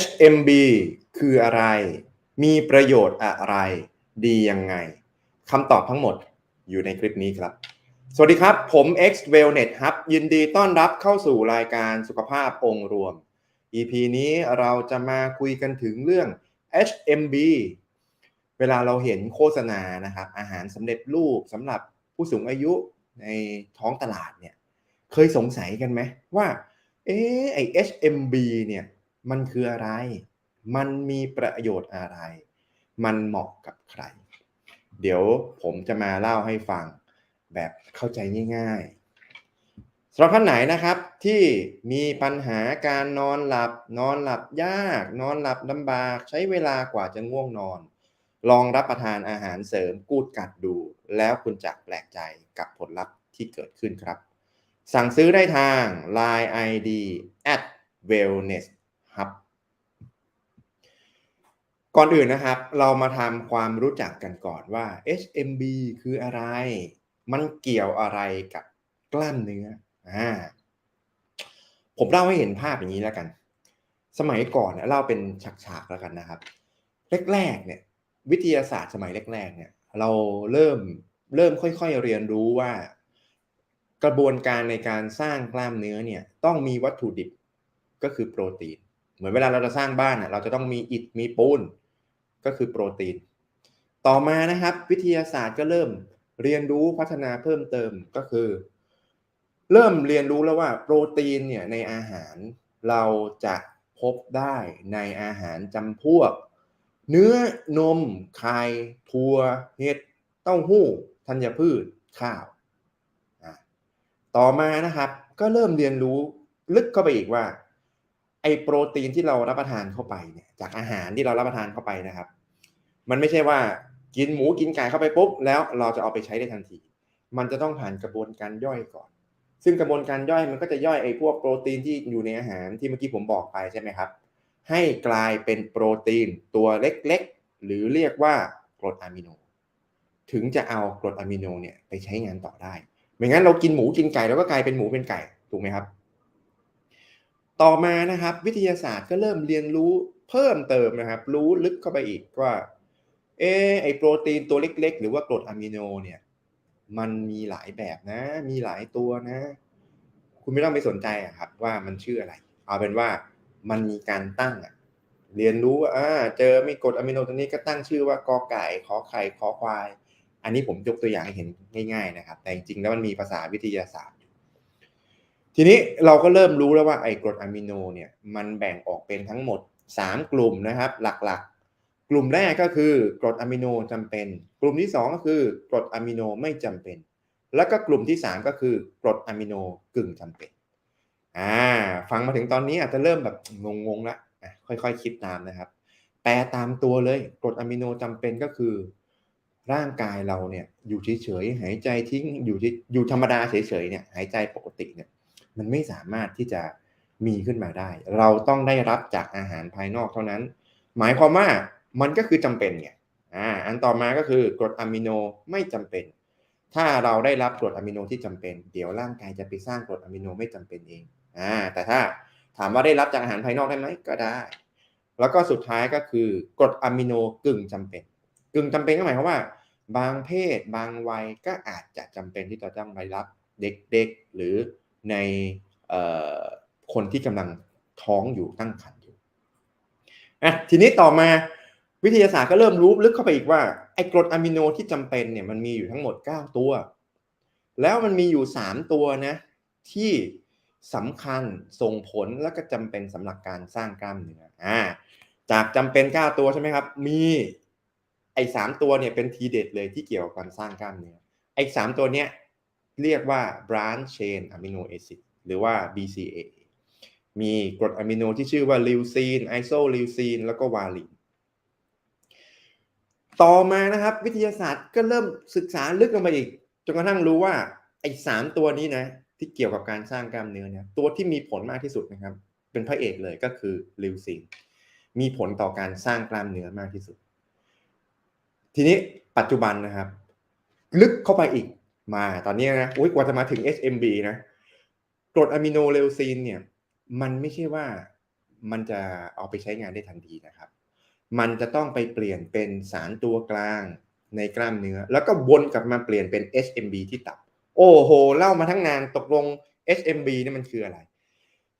HMB คืออะไร มีประโยชน์อะไร ดียังไงคำตอบทั้งหมดอยู่ในคลิปนี้ครับ สวัสดีครับ ผม X Wellness Hub ยินดีต้อนรับเข้าสู่รายการสุขภาพองค์รวม EP นี้เราจะมาคุยกันถึงเรื่อง HMB เวลาเราเห็นโฆษณานะครับ อาหารสำเร็จรูปสำหรับผู้สูงอายุในท้องตลาดเนี่ย เคยสงสัยกันไหมว่า เอ๊ไอ HMB เนี่ย มันคืออะไร มันมีประโยชน์อะไร มันเหมาะกับใคร เดี๋ยวผมจะมาเล่าให้ฟังแบบเข้าใจง่ายๆสำหรับท่านไหนนะครับที่มีปัญหาการนอนหลับ นอนหลับยาก นอนหลับลำบาก ใช้เวลากว่าจะง่วงนอน ลองรับประทานอาหารเสริมกูดกัดดู แล้วคุณจะแปลกใจกับผลลัพธ์ที่เกิดขึ้นครับ สั่งซื้อได้ทาง Line ID at wellness hub ก่อนอื่นนะครับ เรามาทำความรู้จักกันก่อนว่า HMB คืออะไร มันเกี่ยวอะไรกับกล้ามเนื้ออ่าผมเล่าให้เห็นภาพอย่างนี้แล้วกัน สมัยก่อนเนี่ยเล่าเป็นฉากๆแล้วกันนะครับ แรกๆเนี่ยวิทยาศาสตร์สมัยแรกๆเนี่ยเราเริ่มเริ่มค่อยๆเรียนรู้ว่า กระบวนการในการสร้างกล้ามเนื้อเนี่ยต้องมีวัตถุดิบก็คือโปรตีน เหมือนเวลาเราจะสร้างบ้านเราจะต้องมีอิฐมีปูน ก็คือโปรตีน ต่อมานะครับ วิทยาศาสตร์ก็เริ่มเรียนรู้พัฒนาเพิ่มเติมก็คือ เริ่มเรียนรู้แล้วว่าโปรตีนเนี่ยในอาหารเราจะพบได้ในอาหารจำพวก เนื้อนมไข่ถั่วเห็ดเต้าหู้ ธัญพืชข้าว ต่อมานะครับ ก็เริ่มเรียนรู้ลึกเข้าไปอีกว่า ไอโปรตีนที่เรารับประทานเข้าไปเนี่ยจากอาหารที่เรารับประทานเข้าไปนะครับ มันไม่ใช่ว่ากินหมูกินไก่เข้าไปปุ๊บแล้วเราจะเอาไปใช้ได้ทันที มันจะต้องผ่านกระบวนการย่อยก่อน ซึ่งกระบวนการย่อยมันก็จะย่อยไอ้พวกโปรตีนที่อยู่ในอาหารที่เมื่อกี้ผมบอกไปใช่ไหมครับ ให้กลายเป็นโปรตีนตัวเล็กๆ หรือเรียกว่ากรดอะมิโน ถึงจะเอากรดอะมิโนเนี่ยไปใช้งานต่อได้ ไม่งั้นเรากินหมูกินไก่แล้วก็กลายเป็นหมูเป็นไก่ถูกไหมครับ ต่อมานะครับ วิทยาศาสตร์ก็เริ่มเรียนรู้เพิ่มเติมนะครับ รู้ลึกเข้าไปอีกว่าเออไอโปรตีนตัวเล็ก ๆ หรือว่ากรดอะมิโนเนี่ย มันมีหลายแบบนะ มีหลายตัวนะ คุณไม่ต้องไปสนใจอะครับ ว่ามันชื่ออะไร เอาเป็นว่ามันมีการตั้งอะเรียนรู้ว่าเจอมีกรดอะมิโนตัวนี้ก็ตั้งชื่อว่ากอไก่ขอไข่ขอควาย อันนี้ผมยกตัวอย่างให้เห็นง่าย ๆ นะครับ แต่จริงๆแล้วมันมีภาษาวิทยาศาสตร์ ทีนี้เราก็เริ่มรู้แล้วว่าไอ้กรดอะมิโนเนี่ยมันแบ่งออกเป็นทั้งหมด 3 กลุ่มนะครับหลักๆ กลุ่มแรกก็คือกรดอะมิโนจำเป็น กลุ่มที่ 2 ก็คือกรดอะมิโนไม่จำเป็น แล้วก็กลุ่มที่ 3 ก็คือกรดอะมิโนกึ่งจำเป็นอ่าฟังมาถึงตอนนี้อาจจะเริ่มแบบงงๆละค่อยๆคคิดตามนะครับ แปลตามตัวเลยกรดอะมิโนจำเป็นก็คือ ร่างกายเราเนี่ยอยู่เฉยๆหายใจทิ้งอยู่อยู่ธรรมดาเฉยๆเนี่ยหายใจปกติเนี่ย มันไม่สามารถที่จะมีขึ้นมาได้ เราต้องได้รับจากอาหารภายนอกเท่านั้น หมายความว่ามันก็คือจำเป็นไงอ่าอันต่อมาก็คือกรดอะมิโนไม่จำเป็น ถ้าเราได้รับกรดอะมิโนที่จำเป็น เดี๋ยวร่างกายจะไปสร้างกรดอะมิโนไม่จำเป็นเองอ่าแต่ถ้าถามว่าได้รับจากอาหารภายนอกได้ไหมก็ได้ แล้วก็สุดท้ายก็คือกรดอะมิโนกึ่งจำเป็น กึ่งจำเป็นก็หมายความว่า บางเพศ บางวัยก็อาจจะจำเป็นที่จะต้องได้รับเด็กๆหรือ ในคนที่กำลังท้องอยู่ตั้งครรภ์อยู่อะทีนี้ต่อมาวิทยาศาสตร์ก็เริ่มรู้ลึกเข้าไปอีกว่าไอ้กรดอะมิโนที่จำเป็นเนี่ยมันมีอยู่ทั้งหมด 9 ตัว แล้วมันมีอยู่ 3 ตัวนะที่สำคัญส่งผลและก็จำเป็นสำหรับการสร้างกล้ามเนื้ออ่าจากจำเป็น 9 ตัวใช่ไหมครับ มีไอ้สตัวเนี่ยเป็นทีเด็ดเลยที่เกี่ยวกับการสร้างกล้ามเนื้อไอ้สตัวเนี้ย เรียกว่า branch chain amino acid หรือว่า BCA มีกรดอะมิโนที่ชื่อว่าลิวซีนไอโซลิวซีนแล้วก็วาลินต่อมานะครับ วิทยาศาสตร์ก็เริ่มศึกษาลึกลงไปอีกจนกระทั่งรู้ว่าไอ้สามตัวนี้นะ ที่เกี่ยวกับการสร้างกล้ามเนื้อเนี่ยตัวที่มีผลมากที่สุดนะครับ เป็นพระเอกเลยก็คือลิวซีนมีผลต่อการสร้างกล้ามเนื้อมากที่สุด ทีนี้ปัจจุบันนะครับ ลึกเข้าไปอีก มาตอนนี้นะอุ้ยกว่าจะมาถึง HMB นะกรดอะมิโนเลวซีนเนี่ยมันไม่ใช่ว่ามันจะเอาไปใช้งานได้ทันทีนะครับ มันจะต้องไปเปลี่ยนเป็นสารตัวกลางในกล้ามเนื้อ แล้วก็วนกลับมาเปลี่ยนเป็น HMB ที่ตับ โอ้โห เล่ามาทั้งงานตกลง HMB นี่มันคืออะไร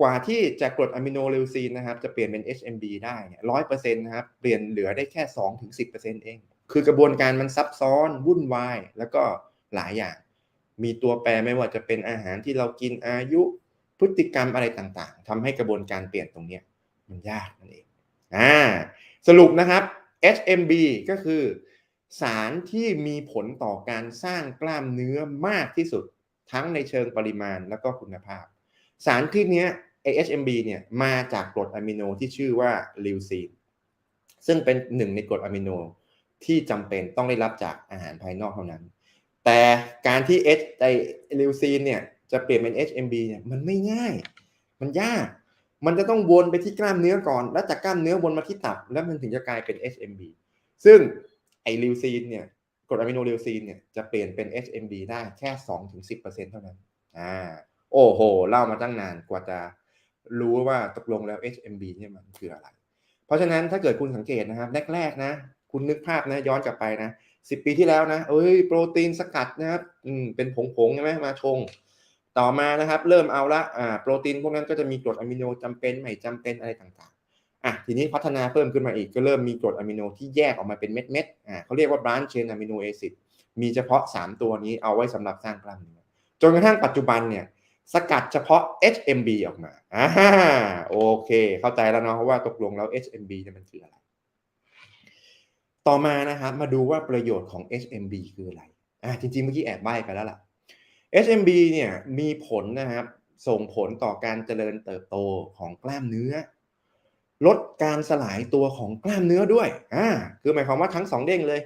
กว่าที่จากกรดอะมิโนเลวซีนนะครับ จะเปลี่ยนเป็น HMB ได้เนี่ยร้อยเปอร์เซ็นต์นะครับ เปลี่ยนเหลือได้แค่สองถึงสิบเปอร์เซ็นต์เอง คือกระบวนการมันซับซ้อนวุ่นวาย แล้วก็ หลายอย่าง มีตัวแปรไม่ว่าจะเป็นอาหารที่เรากินอายุพฤติกรรมอะไรต่างๆทำให้กระบวนการเปลี่ยนตรงนี้มันยากนั่นเองอ่าสรุปนะครับ HMB ก็คือ สารที่มีผลต่อการสร้างกล้ามเนื้อมากที่สุดทั้งในเชิงปริมาณแล้วก็คุณภาพ สารที่เนี้ย HMB เนี่ยมาจากกรดอะมิโนที่ชื่อว่าลิวซีนซึ่งเป็นหนึ่งในกรดอะมิโนที่จำเป็นต้องได้รับจากอาหารภายนอกเท่านั้น แต่การที่ H ไอลิวซีนเนี่ยจะเปลี่ยนเป็น HMB เนี่ยมันไม่ง่าย มันยาก มันจะต้องวนไปที่กล้ามเนื้อก่อน แล้วจากกล้ามเนื้อวนมาที่ตับ แล้วมันถึงจะกลายเป็น HMB ซึ่งไอลิวซีนเนี่ยกรดอะมิโนลิวซีนเนี่ยจะเปลี่ยนเป็น HMB ได้แค่ 2-10%เท่านั้น อ่า โอ้โห เล่ามาตั้งนานกว่าจะรู้ว่าตกลงแล้ว HMB เนี่ยมันคืออะไร เพราะฉะนั้นถ้าเกิดคุณสังเกตนะครับ แรก ๆ นะ คุณนึกภาพนะย้อนกลับไปนะ สิบปีที่แล้วนะเอ้ยโปรตีนสกัดนะครับอืมเป็นผงๆใช่ไหมมาชง ต่อมานะครับ เริ่มเอาละอ่าโปรตีนพวกนั้นก็จะมีกรดอะมิโนจำเป็นไม่จำเป็นอะไรต่างๆอะทีนี้พัฒนาเพิ่มขึ้นมาอีกก็เริ่มมีกรดอะมิโนที่แยกออกมาเป็นเม็ดๆอ่าเขาเรียกว่า branch chain amino acid มีเฉพาะ 3 ตัวนี้เอาไว้สำหรับสร้างกล้ามเนื้อจนกระทั่งปัจจุบันเนี่ยสกัดเฉพาะ HMB ออกมาอ่าโอเค เข้าใจแล้วเนาะว่าตกลงแล้ว HMB เนี่ยมันคืออะไร ต่อมานะครับมาดูว่าประโยชน์ของ HMB คืออะไรอ่าจริงๆเมื่อกี้แอบใบ้ไปแล้วล่ะ HMB เนี่ยมีผลนะครับส่งผลต่อการเจริญเติบโตของกล้ามเนื้อ ลดการสลายตัวของกล้ามเนื้อด้วยอ่าคือหมายความว่าทั้งสองเด้งเลย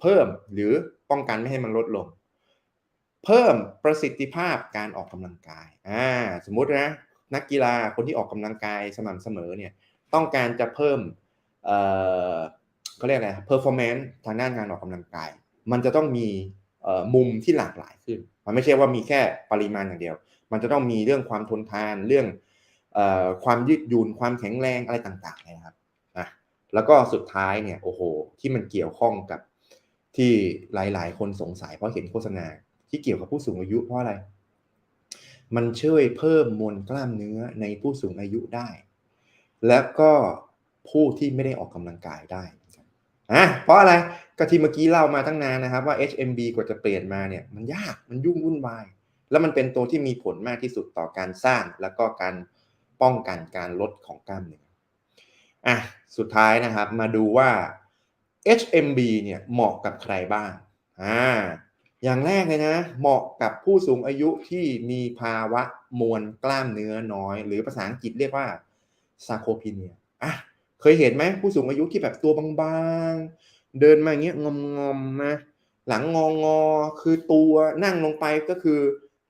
เพิ่มหรือป้องกันไม่ให้มันลดลง เพิ่มประสิทธิภาพการออกกำลังกายอ่าสมมุตินะนักกีฬาคนที่ออกกำลังกายสม่ำเสมอเนี่ยต้องการจะเพิ่มเอ่อ เขาเรียกอะไร performance ทางด้านงานออกกำลังกาย มันจะต้องมีมุมที่หลากหลายขึ้น มันไม่ใช่ว่ามีแค่ปริมาณอย่างเดียว มันจะต้องมีเรื่องความทนทาน เรื่องอความยืดหยุ่น ความแข็งแรงอะไรต่างๆนะครับนะแล้วก็สุดท้ายเนี่ย โอ้โห ที่มันเกี่ยวข้องกับที่หลายๆ คนสงสัยเพราะเห็นโฆษณา ที่เกี่ยวกับผู้สูงอายุเพราะอะไร มันช่วยเพิ่มมวลกล้ามเนื้อในผู้สูงอายุได้ แล้วก็ผู้ที่ไม่ได้ออกกำลังกายได้ อะเพราะอะไรก็ที่เมื่อกี้เล่ามาตั้งนานนะครับว่า HMB กว่าจะเปลี่ยนมาเนี่ยมันยากมันยุ่งวุ่นวาย แล้วมันเป็นตัวที่มีผลมากที่สุดต่อการสร้าง แล้วก็การป้องกันการลดของกล้ามเนื้ออะสุดท้ายนะครับมาดูว่า HMB เนี่ยเหมาะกับใครบ้างอ่าอย่างแรกเลยนะ เหมาะกับผู้สูงอายุที่มีภาวะมวลกล้ามเนื้อน้อย หรือภาษาอังกฤษเรียกว่าซาโคพีเนียอะ เคยเห็นไหมผู้สูงอายุที่แบบตัวบางๆ เดินมาอย่างเงี้ยงอมๆนะหลังงองอคือตัวนั่งลงไปก็คือ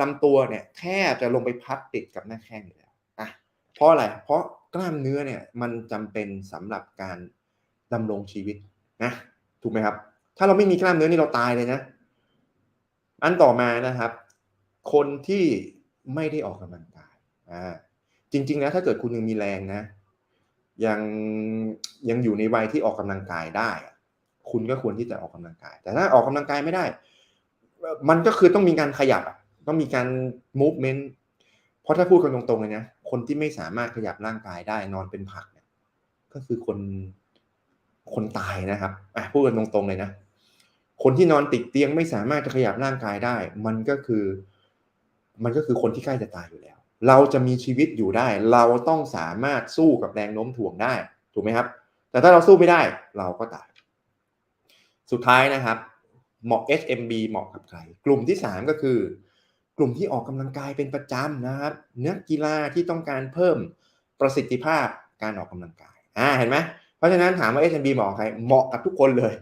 ลำตัวเนี่ยแทบจะลงไปพัดติดกับหน้าแข้งอยู่แล้วอะเพราะอะไรเพราะกล้ามเนื้อเนี่ยมันจำเป็นสำหรับการดำรงชีวิตนะถูกไหมครับ ถ้าเราไม่มีกล้ามเนื้อนี่เราตายเลยนะ อันต่อมานะครับ คนที่ไม่ได้ออกกำลังกายอ่าจริงๆแล้วถ้าเกิดคุณยังมีแรงนะ ยังยังอยู่ในวัยที่ออกกำลังกายได้ คุณก็ควรที่จะออกกำลังกาย แต่ถ้าออกกำลังกายไม่ได้ มันก็คือต้องมีการขยับต้องมีการ movement เพราะถ้าพูดกันตรงๆเลยนะคนที่ไม่สามารถขยับร่างกายได้นอนเป็นผักเนี่ยก็คือคนคนตายนะครับอะพูดกันตรงๆเลยนะคนที่นอนติดเตียงไม่สามารถจะขยับร่างกายได้ มันก็คือ มันก็คือคนที่ใกล้จะตายอยู่แล้ว เราจะมีชีวิตอยู่ได้ เราต้องสามารถสู้กับแรงโน้มถ่วงได้ถูกไหมครับ แต่ถ้าเราสู้ไม่ได้เราก็ตาย สุดท้ายนะครับ เหมาะ HMB เหมาะกับใคร กลุ่มที่ 3 ก็คือ กลุ่มที่ออกกำลังกายเป็นประจำนะครับนักกีฬาที่ต้องการเพิ่มประสิทธิภาพการออกกำลังกายอ่าเห็นไหมเพราะฉะนั้นถามว่า HMB เหมาะใครเหมาะกับทุกคนเลย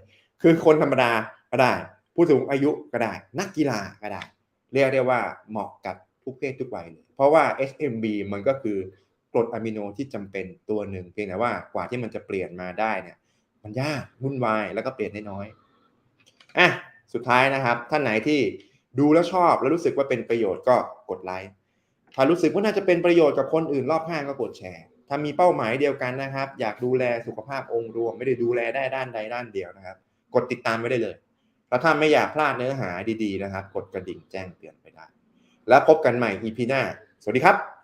คือคนธรรมดาก็ได้ ผู้สูงอายุก็ได้ นักกีฬาก็ได้ เรียกได้ว่าเหมาะกับ ทุกเพศทุกวัยเลยเพราะว่า SMB มันก็คือกรดอะมิโนที่จำเป็นตัวหนึ่งเพียงแต่ว่ากว่าที่มันจะเปลี่ยนมาได้เนี่ย มันยากวุ่นวายแล้วก็เปลี่ยนได้น้อยอะสุดท้ายนะครับ ท่านไหนที่ดูแล้วชอบแล้วรู้สึกว่าเป็นประโยชน์ก็กดไลค์ถ้ารู้สึกว่าน่าจะเป็นประโยชน์กับคนอื่นรอบข้างก็กดแชร์ ถ้ามีเป้าหมายเดียวกันนะครับ อยากดูแลสุขภาพองค์รวม ไม่ได้ดูแลได้ด้านใดด้านเดียวนะครับ กดติดตามไว้ได้เลยแล้วถ้าไม่อยากพลาดเนื้อหาดีๆนะครับ กดกระดิ่งแจ้งเตือนไปได้ แล้วพบกันใหม่ EP หน้า สวัสดีครับ